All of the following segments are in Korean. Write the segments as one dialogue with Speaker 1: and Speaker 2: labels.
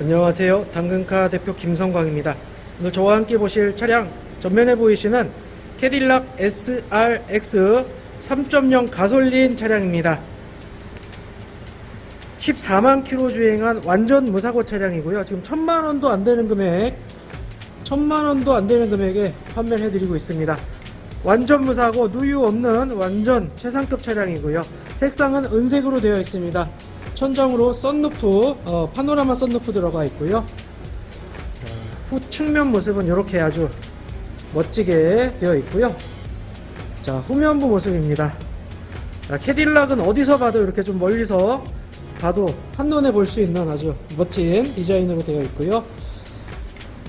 Speaker 1: 안녕하세요. 당근카 대표 김성광입니다. 오늘 저와 함께 보실 차량 전면에 보이시는 캐딜락 SRX 3.0 가솔린 차량입니다. 14만 킬로 주행한 완전 무사고 차량이고요. 지금 천만 원도 안 되는 금액, 천만 원도 안 되는 금액에 판매해 드리고 있습니다. 완전 무사고 누유 없는 완전 최상급 차량이고요. 색상은 은색으로 되어 있습니다. 천장으로 썬루프, 어, 파노라마 썬루프 들어가 있고요. 자, 후 측면 모습은 이렇게 아주 멋지게 되어 있고요. 자, 후면부 모습입니다. 자, 캐딜락은 어디서 봐도 이렇게 좀 멀리서 봐도 한눈에 볼 수 있는 아주 멋진 디자인으로 되어 있고요.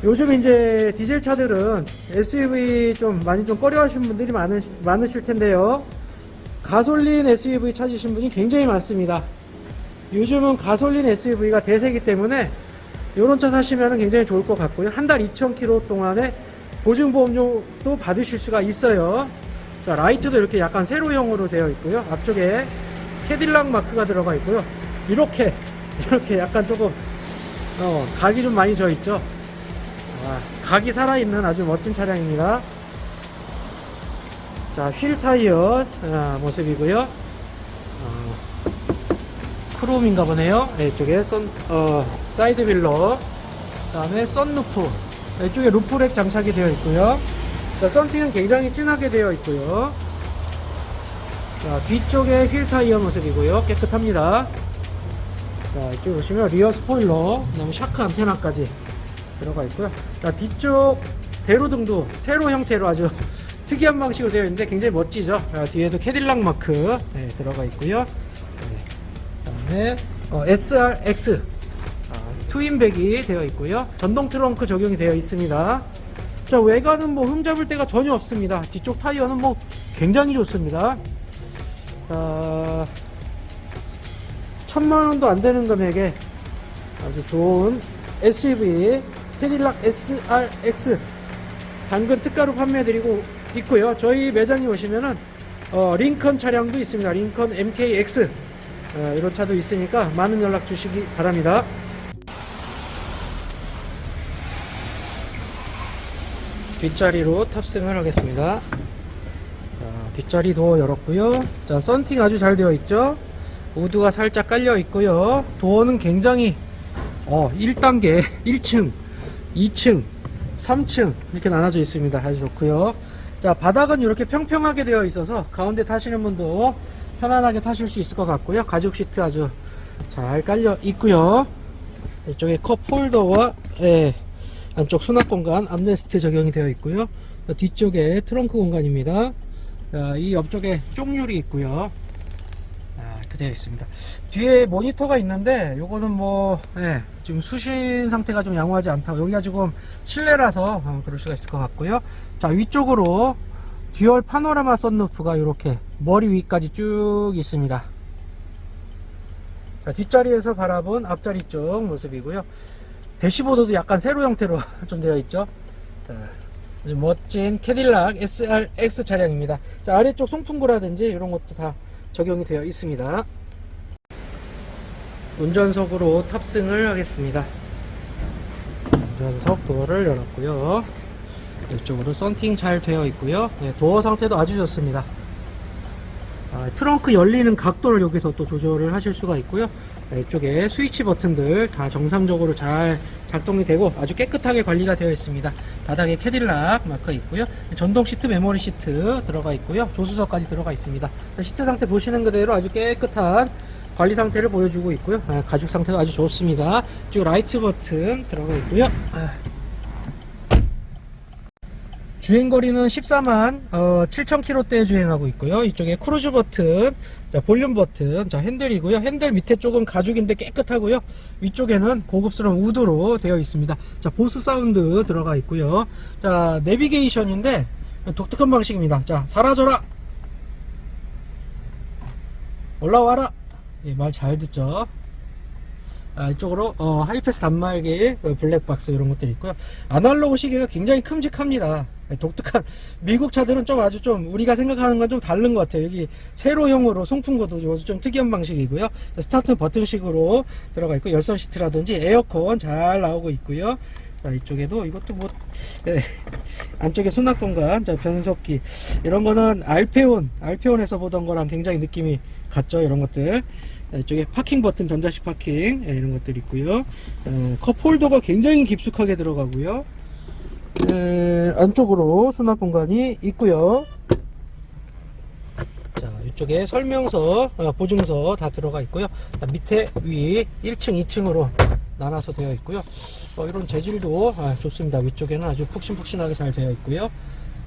Speaker 1: 요즘 이제 디젤 차들은 SUV 좀 많이 좀 꺼려 하시는 분들이 많으, 많으실 텐데요. 가솔린 SUV 찾으신 분이 굉장히 많습니다. 요즘은 가솔린 SUV가 대세이기 때문에 이런 차 사시면 굉장히 좋을 것 같고요. 한 달 2,000km 동안에 보증보험료도 받으실 수가 있어요. 자, 라이트도 이렇게 약간 세로형으로 되어 있고요. 앞쪽에 캐딜락 마크가 들어가 있고요. 이렇게, 이렇게 약간 조금, 어, 각이 좀 많이 져 있죠. 아, 각이 살아있는 아주 멋진 차량입니다. 자, 휠 타이어 아, 모습이고요. 어, 크롬인가 보네요. 네, 이쪽에 선, 어, 사이드 휠러, 그 다음에 썬루프, 네, 이쪽에 루프렉 장착이 되어 있고요. 자, 썬팅은 굉장히 진하게 되어 있고요. 자, 뒤쪽에 휠 타이어 모습이고요. 깨끗합니다. 자, 이쪽 보시면 리어 스포일러, 그 다음에 샤크 안테나까지 들어가 있고요. 자, 뒤쪽 대로등도 세로 형태로 아주 특이한 방식으로 되어 있는데 굉장히 멋지죠. 자, 뒤에도 캐딜락 마크 네, 들어가 있고요. 네, 어, SRX 아, 트윈백이 되어 있고요. 전동 트렁크 적용이 되어 있습니다. 자, 외관은 뭐 흠잡을 데가 전혀 없습니다. 뒤쪽 타이어는 뭐 굉장히 좋습니다. 자, 천만 원도 안 되는 금액에 아주 좋은 SUV 캐딜락 SRX 당근 특가로 판매드리고 있고요. 저희 매장에 오시면은 어, 링컨 차량도 있습니다. 링컨 MKX 어, 이런 차도 있으니까 많은 연락 주시기 바랍니다. 뒷자리로 탑승을 하겠습니다. 자, 뒷자리도 열었고요. 자, 썬팅 아주 잘 되어 있죠. 우드가 살짝 깔려 있고요. 도어는 굉장히 어, 1단계 1층, 2층, 3층 이렇게 나눠져 있습니다. 아주 좋고요. 자, 바닥은 이렇게 평평하게 되어 있어서 가운데 타시는 분도 편안하게 타실 수 있을 것 같고요. 가죽 시트 아주 잘 깔려 있고요. 이쪽에 컵 홀더와 예, 안쪽 수납 공간 암레스트 적용이 되어 있고요. 자, 뒤쪽에 트렁크 공간입니다. 자, 이 옆쪽에 쪽률이 있고요. 아, 이렇게 되어 있습니다. 뒤에 모니터가 있는데 요거는 뭐 예, 지금 수신 상태가 좀 양호하지 않다. 여기가 조금 실내라서 어, 그럴 수가 있을 것 같고요. 자 위쪽으로 듀얼 파노라마 썬루프가 이렇게 머리 위까지 쭉 있습니다. 자 뒷자리에서 바라본 앞자리 쪽 모습이고요. 대시보드도 약간 세로 형태로 좀 되어 있죠. 자, 멋진 캐딜락 SRX 차량입니다. 자 아래쪽 송풍구라든지 이런 것도 다 적용이 되어 있습니다. 운전석으로 탑승을 하겠습니다. 운전석 도어를 열었고요. 이쪽으로 썬팅 잘 되어 있고요. 네, 도어 상태도 아주 좋습니다. 아, 트렁크 열리는 각도를 여기서 또 조절을 하실 수가 있고요. 네, 이쪽에 스위치 버튼들 다 정상적으로 잘 작동이 되고 아주 깨끗하게 관리가 되어 있습니다. 바닥에 캐딜락 마크 있고요. 전동 시트 메모리 시트 들어가 있고요. 조수석까지 들어가 있습니다. 자, 시트 상태 보시는 그대로 아주 깨끗한 관리 상태를 보여주고 있고요. 아, 가죽 상태도 아주 좋습니다. 이쪽 라이트 버튼 들어가 있고요. 아. 주행거리는 14만 어, 7,000km대 주행하고 있고요. 이쪽에 크루즈 버튼, 자, 볼륨 버튼, 자, 핸들이고요. 핸들 밑에 쪽은 가죽인데 깨끗하고요. 위쪽에는 고급스러운 우드로 되어 있습니다. 자, 보스 사운드 들어가 있고요. 자, 내비게이션인데 독특한 방식입니다. 자, 사라져라! 올라와라! 예, 말 잘 듣죠? 아, 이쪽으로 어, 하이패스 단말기, 어, 블랙박스 이런 것들이 있고요. 아날로그 시계가 굉장히 큼직합니다. 독특한 미국 차들은 좀 아주 좀 우리가 생각하는 건 좀 다른 것 같아요. 여기 세로형으로 송풍구도 좀- 좀 특이한 방식이고요. 스타트 버튼식으로 들어가 있고 열선 시트라든지 에어컨 잘 나오고 있고요. 자, 이쪽에도 이것도 뭐 예, 안쪽에 수납 공간, 자, 변속기 이런 거는 알페온, 알페온에서 보던 거랑 굉장히 느낌이 같죠. 이런 것들. 자, 이쪽에 파킹 버튼, 전자식 파킹 예, 이런 것들 있고요. 어, 컵홀더가 굉장히 깊숙하게 들어가고요. 에, 안쪽으로 수납 공간이 있고요. 자, 이쪽에 설명서, 어, 보증서 다 들어가 있고요. 자, 밑에 위 1층, 2층으로 나눠서 되어 있고요. 어, 이런 재질도 아, 좋습니다. 위쪽에는 아주 푹신푹신하게 잘 되어 있고요.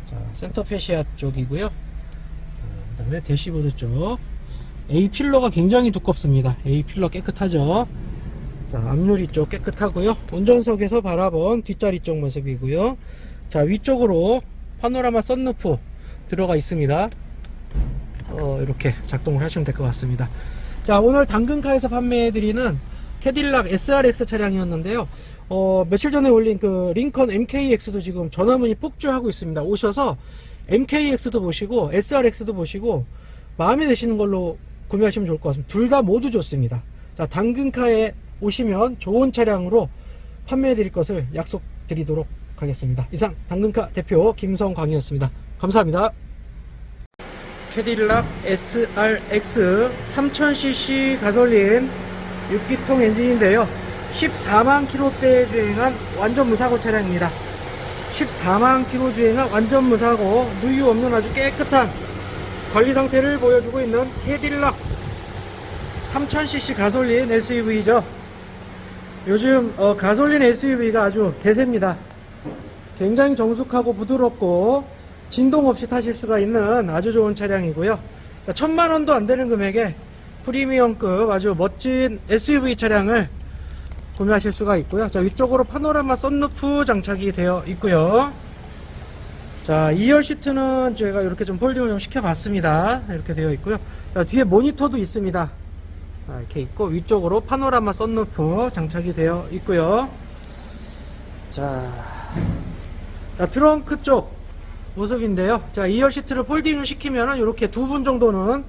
Speaker 1: 자, 센터 페시아 쪽이고요. 그 다음에 대시보드 쪽. A 필러가 굉장히 두껍습니다. A 필러 깨끗하죠. 자, 앞유리 쪽 깨끗하고요. 운전석에서 바라본 뒷자리 쪽 모습이고요. 자, 위쪽으로 파노라마 썬루프 들어가 있습니다. 어, 이렇게 작동을 하시면 될 것 같습니다. 자, 오늘 당근카에서 판매해드리는 캐딜락 SRX 차량이었는데요. 어, 며칠 전에 올린 그 링컨 MKX도 지금 전화문이 폭주하고 있습니다. 오셔서 MKX도 보시고 SRX도 보시고 마음에 드시는 걸로 구매하시면 좋을 것 같습니다. 둘 다 모두 좋습니다. 자, 당근카에 오시면 좋은 차량으로 판매해 드릴 것을 약속드리도록 하겠습니다. 이상 당근카 대표 김성광이었습니다. 감사합니다. 캐딜락 SRX 3000cc 가솔린 6기통 엔진인데요. 14만 킬로대 주행한 완전 무사고 차량입니다. 14만 킬로 주행한 완전 무사고 누유 없는 아주 깨끗한 관리 상태를 보여주고 있는 캐딜락 3000cc 가솔린 SUV죠. 요즘 어, 가솔린 SUV가 아주 대세입니다. 굉장히 정숙하고 부드럽고 진동 없이 타실 수가 있는 아주 좋은 차량이고요. 자, 천만 원도 안 되는 금액에 프리미엄급 아주 멋진 SUV 차량을 구매하실 수가 있고요. 자, 위쪽으로 파노라마 썬루프 장착이 되어 있고요. 자, 2열 시트는 저희가 이렇게 좀 폴딩을 좀 시켜봤습니다. 이렇게 되어 있고요. 자, 뒤에 모니터도 있습니다. 아, 이렇게 있고 위쪽으로 파노라마 썬루프 장착이 되어 있고요. 자, 자 트렁크 쪽 모습인데요. 자 2열 시트를 폴딩을 시키면은 이렇게 두 분 정도는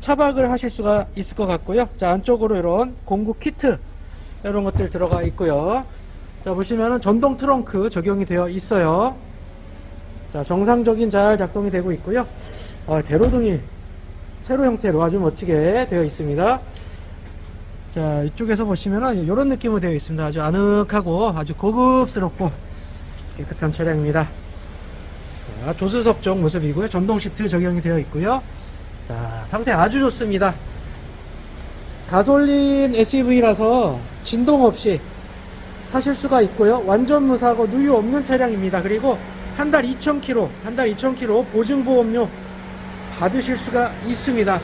Speaker 1: 차박을 하실 수가 있을 것 같고요. 자 안쪽으로 이런 공구 키트 이런 것들 들어가 있고요. 자 보시면은 전동 트렁크 적용이 되어 있어요. 자 정상적인 잘 작동이 되고 있고요. 어, 대로등이 세로 형태로 아주 멋지게 되어 있습니다. 자 이쪽에서 보시면은 이런 느낌으로 되어 있습니다. 아주 아늑하고 아주 고급스럽고 깨끗한 차량입니다. 자, 조수석 쪽 모습이고요. 전동 시트 적용이 되어 있고요. 자, 상태 아주 좋습니다. 가솔린 SUV라서 진동 없이 타실 수가 있고요. 완전 무사고 누유 없는 차량입니다. 그리고 한 달 2,000km, 한 달 2,000km 보증보험료 받으실 수가 있습니다.